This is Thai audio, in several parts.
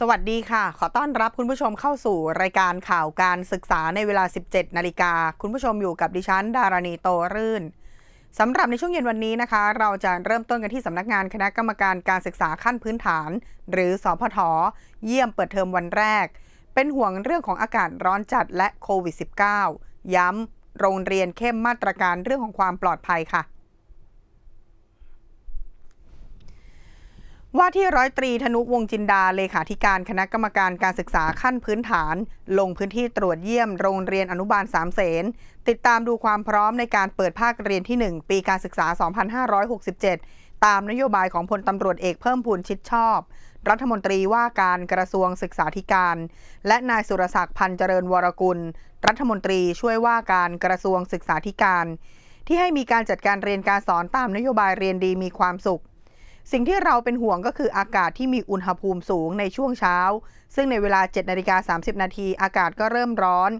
สวัสดีค่ะ ขอต้อนรับคุณผู้ชมเข้าสู่รายการข่าวการศึกษาในเวลา 17 นาฬิกา คุณผู้ชมอยู่กับดิฉัน ดารณีโตรื่นสำหรับในช่วงเย็นวันนี้นะคะ เราจะเริ่มต้นกันที่สำนักงานคณะกรรมการการศึกษาขั้นพื้นฐาน หรือสพทเยี่ยมเปิดเทอมวันแรก เป็นห่วงเรื่องของอากาศร้อนจัดและโควิด -19 ย้ำโรงเรียนเข้มมาตรการเรื่องของความปลอดภัยค่ะ ว่าที่ร้อยตรีธนุวงจินดาเลขาธิการคณะกรรมการการศึกษาขั้นพื้นฐาน ลงพื้นที่ตรวจเยี่ยมโรงเรียนอนุบาลสามเสนติดตามดูความพร้อมในการเปิดภาคเรียนที่ 1 ปีการศึกษา 2567 ตามนโยบายของพลตำรวจเอกเพิ่มพูนชิดชอบ รัฐมนตรีว่าการกระทรวงศึกษาธิการ และนายสุรศักดิ์พันธ์เจริญวรกุล รัฐมนตรีช่วยว่าการกระทรวงศึกษาธิการ ที่ให้มีการจัดการเรียนการสอนตามนโยบายเรียนดีมีความสุข สิ่งที่เราเป็นห่วงก็คืออากาศที่มีอุณหภูมิสูงในช่วงเช้า ซึ่งในเวลา7นาฬิกา30 นาทีอากาศก็เริ่มร้อน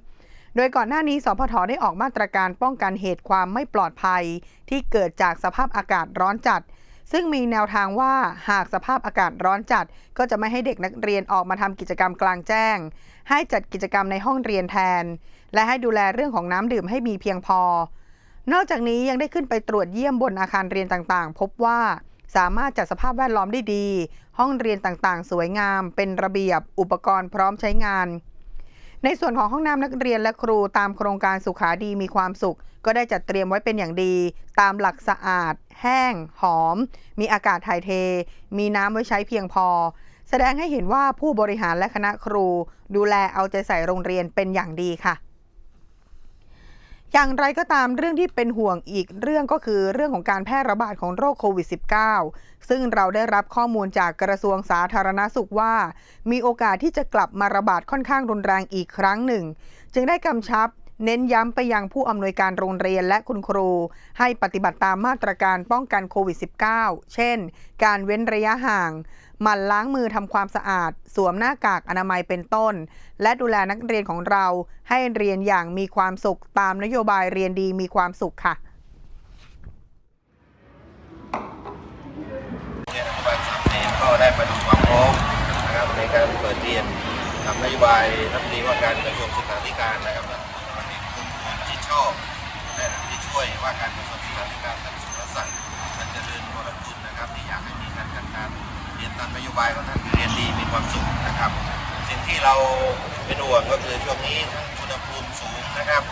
โดยก่อนหน้านี้สพทได้ออกมาตรการป้องกันเหตุความไม่ปลอดภัย ที่เกิดจากสภาพอากาศร้อนจัด ซึ่งมีแนวทางว่าหากสภาพอากาศร้อนจัด ก็จะไม่ให้เด็กนักเรียนออกมาทำกิจกรรมกลางแจ้ง ให้จัดกิจกรรมในห้องเรียนแทน และให้ดูแลเรื่องของน้ำดื่มให้มีเพียงพอ นอกจากนี้ยังได้ขึ้นไปตรวจเยี่ยมบนอาคารเรียนต่างๆ พบว่า สามารถจัดสภาพแวดล้อมได้ดี ห้องเรียนต่างๆ สวยงาม เป็นระเบียบ อุปกรณ์พร้อมใช้งาน ในส่วนของห้องน้ำนักเรียนและครูตามโครงการสุขาดีมีความสุข ก็ได้จัดเตรียมไว้เป็นอย่างดี ตามหลักสะอาด แห้ง หอม มีอากาศถ่ายเท มีน้ำไว้ใช้เพียงพอ แสดงให้เห็นว่าผู้บริหารและคณะครู ดูแลเอาใจใส่โรงเรียนเป็นอย่างดีค่ะ อย่างไรก็ตามเรื่องที่เป็นห่วงอีกเรื่องก็คือเรื่องของการแพร่ระบาดของโรคโควิด -19 ซึ่งเราได้รับข้อมูลจากกระทรวงสาธารณสุขว่า มีโอกาสที่จะกลับมาระบาดค่อนข้างรุนแรงอีกครั้งหนึ่ง จึงได้กำชับ เน้นย้ำไปยังผู้อำนวยการโรงเรียนและคุณครู ให้ปฏิบัติตามมาตรการป้องกันโควิด -19 เช่น การเว้นระยะห่างหมั่นล้างมือทำความสะอาด สวมหน้ากากอนามัยเป็นต้น และดูแลนักเรียนของเราให้เรียนอย่างมีความสุขตามนโยบายเรียนดีมีความสุขค่ะเรียบาลสามเณรก็ได้มาดูความพร้อมนะครับในการเปิดเรียนตามนโยบายรัฐมนตรีว่าการกระทรวงศึกษาธิการนะครับ ที่ชอบที่ช่วยว่าการกระทรวงศึกษาธิการท่านสุรศักดิ์ท่านเจริญวรกุลนะครับ ที่อยากให้มีการจัดการเรียนตามนโยบายของท่านเรียนดีมีความสุขนะครับ สิ่งที่เราเป็นห่วงก็คือช่วงนี้ทั้งอุณหภูมิสูงนะครับ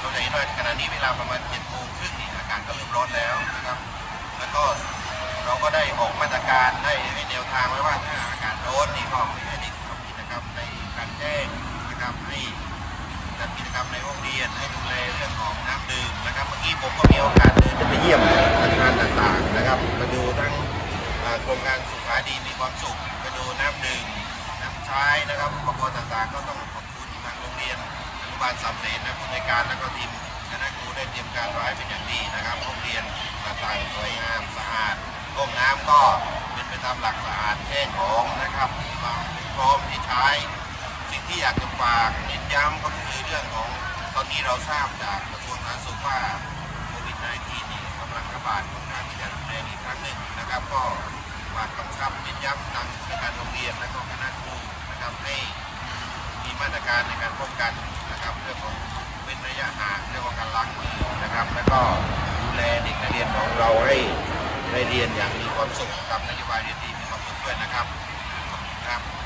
เราจะเห็นว่าขณะนี้เวลาประมาณ7โมงครึ่งนี่อากาศก็เริ่มร้อนแล้วนะครับ แล้วก็เราก็ได้ออกมาตรการได้ให้แนวทางไว้ว่าถ้าอากาศร้อนนี่ก็ไม่ให้เด็กทำกิจกรรมในการแจ้งนะครับให้ จัดกิจกรรมในห้องเรียนให้ดูแลเรื่องของน้ำดื่มนะครับเมื่อกี้ผมก็มีโอกาสเดินไปเยี่ยมอาคารต่างๆนะครับมาดูทั้งอ่าโครงการสุขาดีมีความสุขไปดูน้ำดื่มน้ำใช้นะครับอุปกรณ์ต่างๆ ก็ต้องขอบคุณทางโรงเรียนอนุบาลสามเสนนะผู้ในการแล้วก็ทีมคณะครูได้เตรียมการไว้เป็นอย่างดีนะครับโรงเรียนต่างๆสวยงามสะอาดห้องน้ำก็เป็นไปตามหลักสะอาดแห้งหอมนะครับมีความพร้อมที่ใช้ ที่อยากจะฝากเน้นย้ำก็คือเรื่องของตอนนี้เราทราบจากกระทรวงสาธารณสุขว่าโควิด -19 นี่กำลังระบาดค่อนข้างที่จะรุนแรงอีกครั้งหนึ่งนะครับ ก็ฝากกำชับเน้นย้ำทางผู้ในวยการโรงเรียนและก็คณะครูนะครับให้มีมาตรการในการป้องกันนะครับ เรื่องของเว้นระยะห่างเรื่องของการล้างมือนะครับ แล้วก็ดูแลเด็กนักเรียนของเราให้ได้เรียนอย่างมีความสุขกับนโยบายเรียนดีมีความสุขด้วยนะครับขอบคุณครับ